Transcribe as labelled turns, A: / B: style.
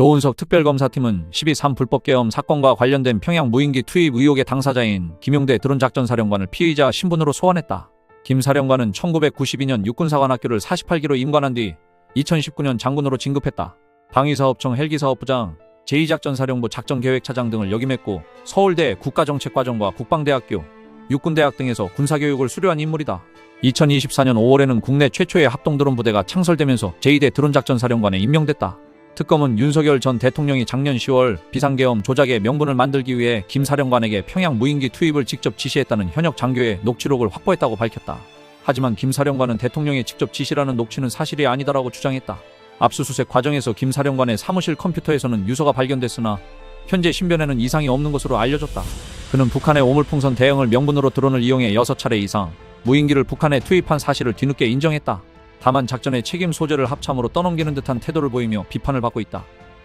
A: 조은석 특별검사팀은 12.3 불법계엄 사건과 관련된 평양 무인기 투입 의혹의 당사자인 김용대 드론작전사령관을 피의자 신분으로 소환했다. 김 사령관은 1992년 육군사관학교를 48기로 임관한 뒤 2019년 장군으로 진급했다. 방위사업청 헬기사업부장, 제2작전사령부 작전계획차장 등을 역임했고 서울대 국가정책과정과 국방대학교, 육군대학 등에서 군사교육을 수료한 인물이다. 2024년 5월에는 국내 최초의 합동드론 부대가 창설되면서 제2대 드론작전사령관에 임명됐다. 특검은 윤석열 전 대통령이 작년 10월 비상계엄 조작의 명분을 만들기 위해 김 사령관에게 평양 무인기 투입을 직접 지시했다는 현역 장교의 녹취록을 확보했다고 밝혔다. 하지만 김 사령관은 대통령의 직접 지시라는 녹취는 사실이 아니다라고 주장했다. 압수수색 과정에서 김 사령관의 사무실 컴퓨터에서는 유서가 발견됐으나 현재 신변에는 이상이 없는 것으로 알려졌다. 그는 북한의 오물풍선 대응을 명분으로 드론을 이용해 6차례 이상 무인기를 북한에 투입한 사실을 뒤늦게 인정했다. 다만 작전의 책임 소재를 합참으로 떠넘기는 듯한 태도를 보이며 비판을 받고 있다.